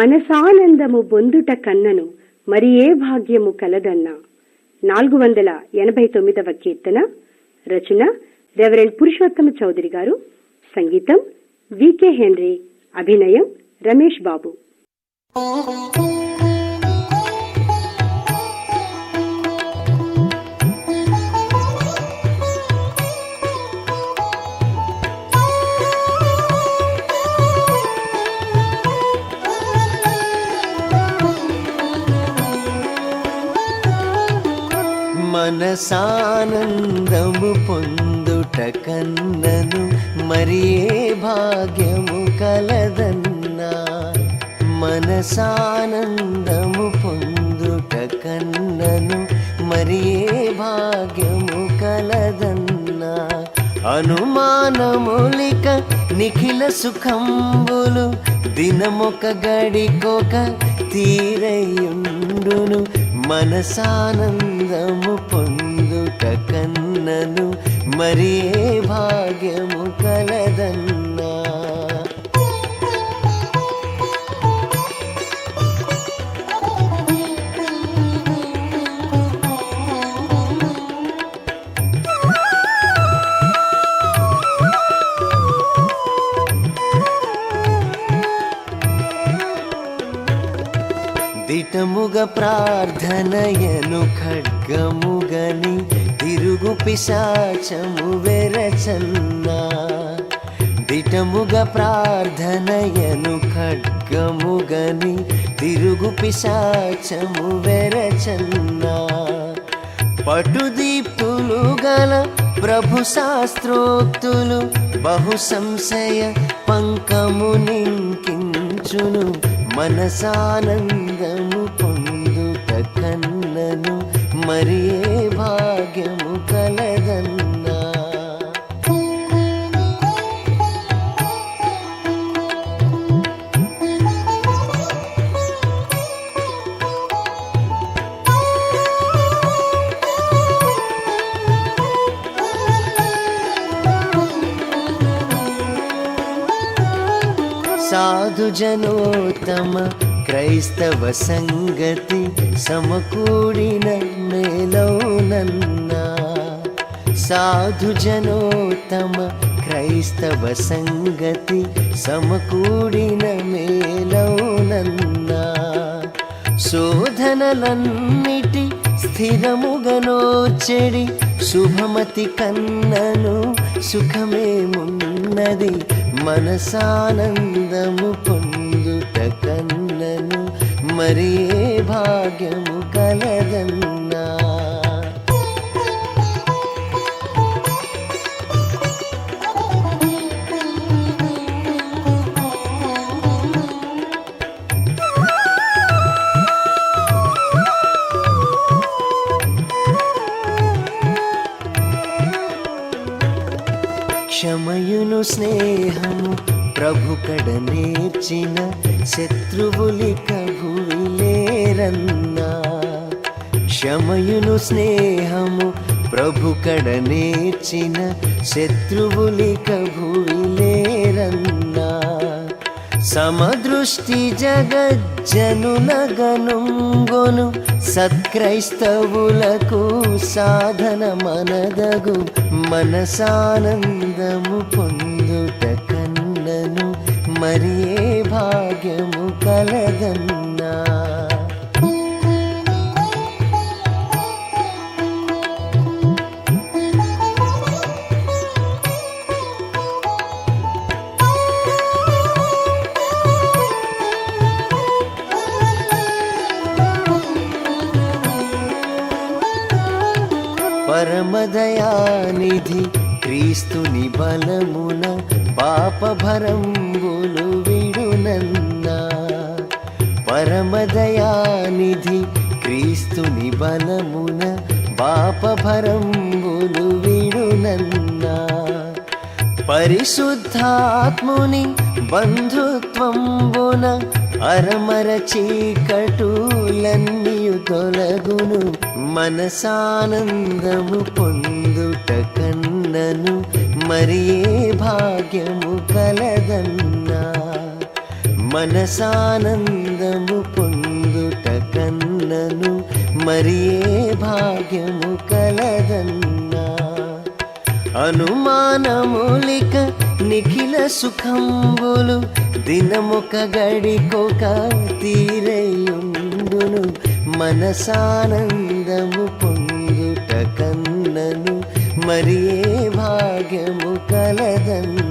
మనసానందము బొందుట కన్నను మరి ఏ భాగ్యము కలదన్నా. నాలుగు వందల ఎనభై తొమ్మిదవ కీర్తన రచన రెవరెండ్ పురుషోత్తమ చౌదరి గారు సంగీతం వికే హెన్రీ అభినయం రమేష్ బాబు. మనసానందము పొందుట కన్నను మరి భాగ్యము కలదన్నా. మనసానందము పొందుట కన్నను మరి భాగ్యము కలదన్నా. అనుమానములిక నిఖిల సుఖంబులు దినమొక గడికొక తీరయుండును ఆనందము పొందుట కన్నను మరి భాగ్యము కలదన్నా ప్రార్థనయను ఖడ్గముగని తిరుగు పిశాచము వెరచన్నా. దిటముగ ప్రార్థనయను ఖడ్గముగని తిరుగు పిశాచము వెరచన్నా. పటుదీప్తులు గల ప్రభు శాస్త్రోక్తులు బహు సంశయ పంకము నింకించును మనసానందము కన్నను మరి ఏ భాగ్యము కలదన్నా సాధు జనోత్తమ క్రైస్తవ సంగతి సమకూడిన మేలౌనన్నా సాధుజనోత్తమ క్రైస్తవ సంగతి సమకూడిన మేలౌనన్నా శోధనలన్నిటి స్థిరముగనోచెడి శుభమతి కన్నను సుఖమేమున్నది మనసానందము పొందుట కన్నను మరి ఏ భాగ్యము కలదన్నా? క్షమయును స్నేహము ప్రభు కడ నేర్చిన శత్రువులిక భూవిలేరన్నా క్షమయును స్నేహము ప్రభు కడ నేర్చిన శత్రువులిక భూవిలేరన్నా సమదృష్టి జగజ్జనులగనుంగొను సత్క్రైస్తవులకు సాధన మనదగు మనసానందము పొందుట కన్నను మరియే భాగ్యము కలదన్న దయానిధి క్రీస్తుని బలమున పాపభరంబులు విడునన్నా. పరమదయానిధి క్రీస్తుని బలమున పాపభరంబులు విడునన్నా. పరిశుద్ధాత్ముని బంధుత్వంబున అరమర చీకటులన్నీయు తొలగును మనసానందము పొందుట కన్నను మరి ఏ భాగ్యము కలదన్నా మనసానందము పొందుట కన్నను మరి ఏ భాగ్యము కలదన్నా అనుమానములిక నిఖిల సుఖంబులు దినముక గడికొక తీరయుండును మనసానందము పొందుట కన్నను మరియే భాగ్యము కలదన్నా